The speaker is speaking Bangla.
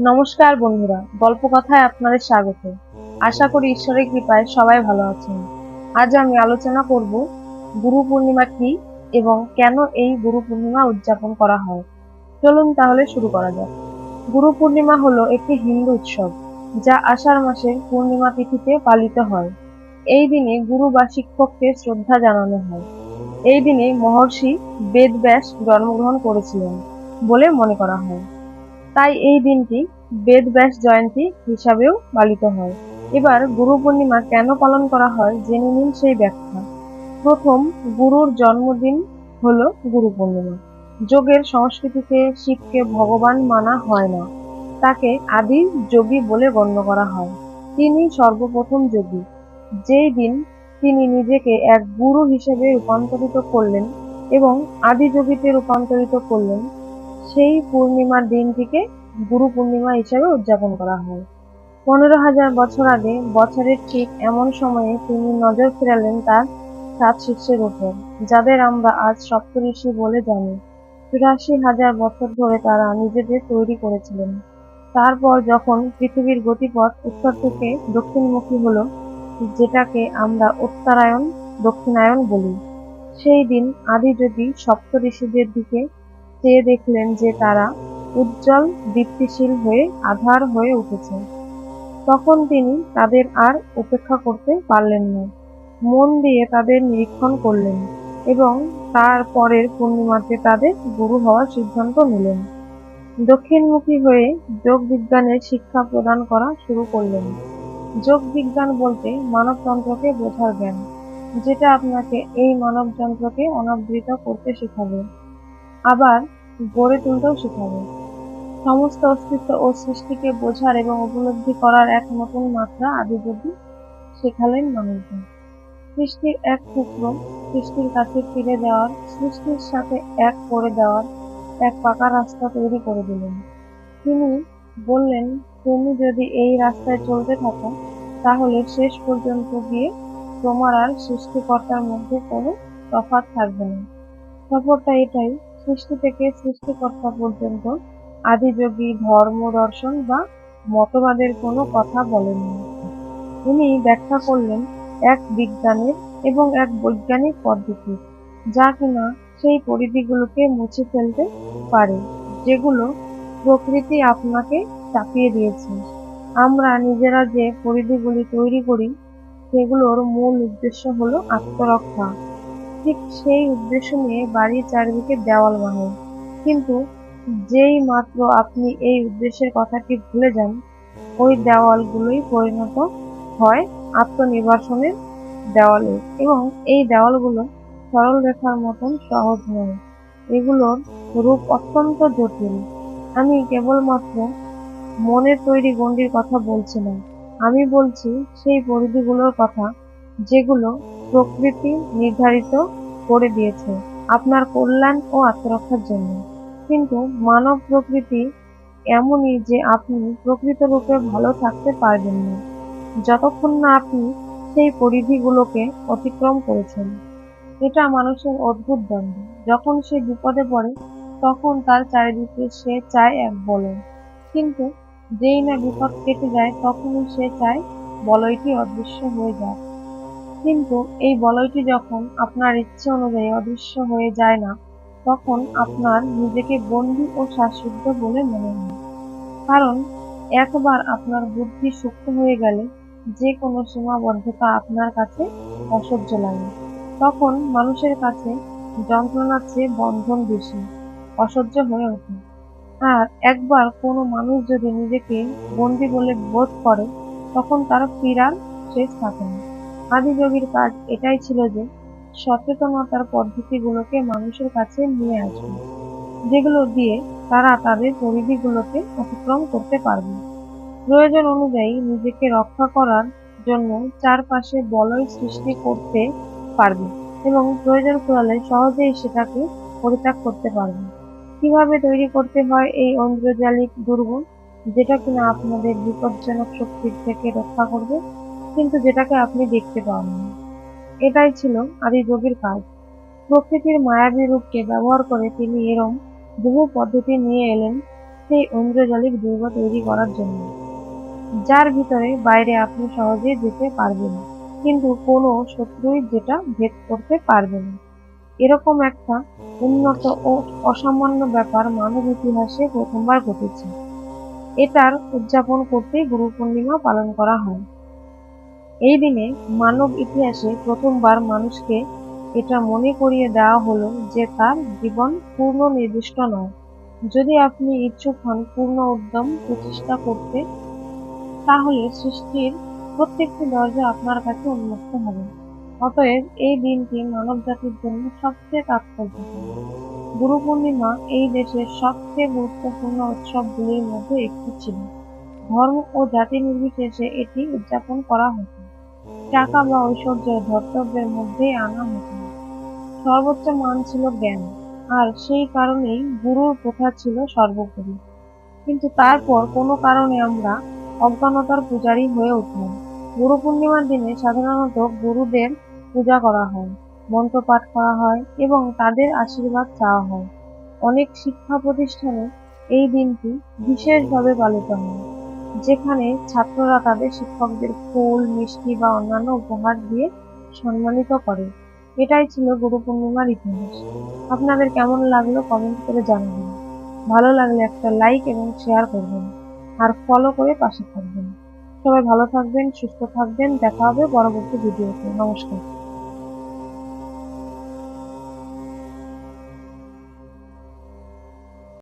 নমস্কার বন্ধুরা গল্প কথায় আপনাদের স্বাগত। আশা করি ঈশ্বরের কৃপায় সবাই ভালো আছেন। আজ আমি আলোচনা করব গুরু পূর্ণিমা কি এবং কেন এই গুরু পূর্ণিমা উদযাপন করা হয়। চলুন তাহলে শুরু করা যাক। গুরু পূর্ণিমা হলো একটি হিন্দু উৎসব, যা আষাঢ় মাসের পূর্ণিমা তিথিতে পালিত হয়। এই দিনে গুরু বা শিক্ষককে শ্রদ্ধা জানানো হয়। এই দিনে মহর্ষি বেদব্যাস জন্মগ্রহণ করেছিলেন বলে মনে করা হয়। তাই এই দিনটি বেদব্যাস জয়ন্তী হিসাবেও পালিত হয়। এবার গুরু পূর্ণিমা কেন পালন করা হয় জেনে নিন সেই ব্যাখ্যা। প্রথম, গুরুর জন্মদিন হলো গুরু পূর্ণিমা। যোগের সংস্কৃতিতে শিবকে ভগবান মানা হয় না। তাকে আদি যোগী বলে গণ্য করা হয়। তিনি সর্বপ্রথম যোগী। যেই দিন তিনি নিজেকে এক গুরু হিসেবে রূপান্তরিত করলেন এবং আদি যোগীতে রূপান্তরিত করলেন, সেই পূর্ণিমার দিনটিকে গুরু পূর্ণিমা হিসেবে উদযাপন করা হয়। পনেরো হাজার বছর আগে, বছরের ঠিক এমন সময়ে তিনি নজর ফেরালেন তার সাত শিষ্যের উপর, যাদের আমরা আজ সপ্তঋষি বলে জানি। চুরাশি হাজার বছর ধরে তারা নিজেদের তৈরি করেছিলেন। তারপর যখন পৃথিবীর গতিপথ উত্তর থেকে দক্ষিণমুখী হলো, যেটাকে আমরা উত্তরায়ণ দক্ষিণায়ন বলি, সেই দিন আদিযোগী সপ্ত ঋষিদের দিকে চেয়ে দেখলেন যে তারা উজ্জ্বল, দীপ্তিশীল হয়ে, আধার হয়ে উঠেছে। তখন তিনি তাদের আর উপেক্ষা করতে পারলেন না। মন দিয়ে তাদের নিরীক্ষণ করলেন এবং তার পরের পূর্ণিমাতে তাদের গুরু হওয়ার সিদ্ধান্ত নিলেন। দক্ষিণমুখী হয়ে যোগ বিজ্ঞানের শিক্ষা প্রদান করা শুরু করলেন। যোগ বিজ্ঞান বলতে মানবতন্ত্রকে বোঝার জ্ঞান, যেটা আপনাকে এই মানবযন্ত্রকে অনাবৃত করতে শেখাবে। আবার গড়ে তুলতেও শেখাবে। সমস্ত অস্তিত্ব ও সৃষ্টিকে বোঝার এবং উপলব্ধি করার এক নতুন মাত্রা আদিযোগী শেখালেন মানুষজন। সৃষ্টির এক টুকরো সৃষ্টির কাছে ফিরে দেওয়ার, সৃষ্টির সাথে এক করে দেওয়ার এক পাকা রাস্তা তৈরি করে দিলেন। তিনি বললেন, তুমি যদি এই রাস্তায় চলতে থাকো, তাহলে শেষ পর্যন্ত গিয়ে তোমার আর সৃষ্টিকর্তার মধ্যে কোনো তফাৎ থাকবে না। সফরটা এটাই, সৃষ্টি থেকে সৃষ্টিকর্তা পর্যন্ত আদিযোগী, ধর্ম দর্শন বা মতবাদের কোনো কথা বলেননি উনি ব্যাখ্যা করলেন এক বিজ্ঞানের এবং এক বৈজ্ঞানিক পদ্ধতি, যা কিনা সেই পরিধিগুলোকে মুছে ফেলতে পারে, যেগুলো প্রকৃতি আপনাকে চাপিয়ে দিয়েছে। আমরা নিজেরা যে পরিধিগুলি তৈরি করি, সেগুলোর মূল উদ্দেশ্য হলো আত্মরক্ষা। ঠিক সেই উদ্দেশ্য নিয়ে বাড়ির চারিদিকে দেওয়াল বানাই। কিন্তু যেই মাত্র আপনি এই উদ্দেশ্যের কথাটি ভুলে যান, ওই দেওয়ালগুলোই পরিণত হয় আত্মনির্বাসনের দেওয়ালে এবং এই দেওয়ালগুলো সরল রেখার মতন সহজ নয় এগুলোর রূপ অত্যন্ত জটিল। আমি কেবলমাত্র মনের তৈরি গণ্ডির কথা বলছি না আমি বলছি সেই পরিধিগুলোর কথা যেগুলো প্রকৃতি নির্ধারিত করে দিয়েছে আপনার কল্যাণ ও আত্মরক্ষার জন্য। কিন্তু মানব প্রকৃতি এমনই যে আপনি প্রকৃত রূপে ভালো থাকতে পারবেন না। যতক্ষণ না আপনি সেই পরিধিগুলোকে অতিক্রম করেছেন। এটা মানুষের অদ্ভুত দ্বন্দ্ব। যখন সে বিপদে পড়ে, তখন তার চারিদিকে সে চায় এক বলয়। কিন্তু যেই না বিপদ কেটে যায়, তখনই সে চায় বলয়টি অদৃশ্য হয়ে যায় কিন্তু এই বলয়টি যখন আপনার ইচ্ছে অনুযায়ী অদৃশ্য হয়ে যায় না তখন আপনার নিজেকে বন্দী ও শ্বাসরুদ্ধ বলে মনে হয়। কারণ, একবার আপনার বুদ্ধি সুপ্ত হয়ে গেলে যে কোনো সীমাবদ্ধতা আপনার কাছে অসহ্য লাগে। তখন মানুষের কাছে যন্ত্রণার চেয়ে বন্ধন বেশি, অসহ্য হয়ে ওঠে। আর একবার কোনো মানুষ যদি নিজেকে বন্দি বলে বোধ করে, তখন তার ফিরার শেষ থাকে না। আদিযোগীর কাজ এটাই ছিল যে সচেতনতার পদ্ধতিগুলোকে মানুষের কাছে নিয়ে আসবে, যেগুলো দিয়ে তারা তাদের পরিধিগুলোকে অতিক্রম করতে পারবে। প্রয়োজন অনুযায়ী নিজেকে রক্ষা করার জন্য চারপাশে বলয় সৃষ্টি করতে পারবে এবং প্রয়োজন পড়লে সহজেই সেটাকে পরিত্যাগ করতে পারবে। কীভাবে তৈরি করতে হয় এই ঐন্দ্রজালিক দুর্গ যেটা কিনা আপনাদের বিপজ্জনক শক্তির থেকে রক্ষা করবে, কিন্তু যেটাকে আপনি দেখতে পাবেন এটাই ছিল আদি যোগীর কাজ। প্রকৃতির মায়াবী রূপকে ব্যবহার করে তিনি এরম বহু পদ্ধতি নিয়ে এলেন সেই ঐন্দ্রজালিক দুর্গ তৈরি করার জন্য, যার ভিতরে বাইরে আপনি সহজে যেতে পারবেন, কিন্তু কোনো শত্রুই যেটা ভেদ করতে পারবে না। এরকম একটা উন্নত ও অসামান্য ব্যাপার মানব ইতিহাসে প্রথমবার ঘটেছে। এটার উদযাপন করতেই গুরু পূর্ণিমা পালন করা হয়। এই দিনে মানব ইতিহাসে প্রথমবার মানুষকে এটা মনে করিয়ে দেওয়া হলো যে তার জীবন পূর্ণ নির্দিষ্ট নয়। যদি আপনি ইচ্ছুক হন পূর্ণ উদ্যম প্রতিষ্ঠা করতে, তাহলে সৃষ্টির প্রত্যেকটি দরজা আপনার কাছে উন্মুক্ত হবে। অতএব এই দিনটি মানব জাতির জন্য সবচেয়ে তাৎপর্যপূর্ণ গুরু পূর্ণিমা এই দেশের সবচেয়ে গুরুত্বপূর্ণ উৎসবগুলির মধ্যে একটি ছিল। ধর্ম ও জাতি নির্বিশেষে এটি উদযাপন করা হতো। টাকা বা ঐশ্বর্য ধর্তব্যের মধ্যেই আনা হতো না। সর্বোচ্চ মান ছিল জ্ঞান, আর সেই কারণেই গুরুর প্রথা ছিল সর্বোপরি। কিন্তু তারপর কোনো কারণে আমরা অজ্ঞানতার পূজারী হয়ে উঠলাম। গুরু পূর্ণিমার দিনে সাধারণত গুরুদের পূজা করা হয়, মন্ত্র পাঠ করা হয় এবং তাদের আশীর্বাদ চাওয়া হয়। অনেক শিক্ষা প্রতিষ্ঠানে এই দিনটি বিশেষভাবে পালিত হয়। যেখানে ছাত্ররা তাদের শিক্ষকদের ফুল, মিষ্টি বা অন্যান্য উপহার দিয়ে সম্মানিত করে। এটাই ছিল গুরু পূর্ণিমার ইতিহাস। আপনাদের কেমন লাগল কমেন্ট করে জানাবেন। ভালো লাগলে একটা লাইক এবং শেয়ার করবেন। আর ফলো করে পাশে থাকবেন। সবাই ভালো থাকবেন, সুস্থ থাকবেন। দেখা হবে পরবর্তী ভিডিওতে নমস্কার।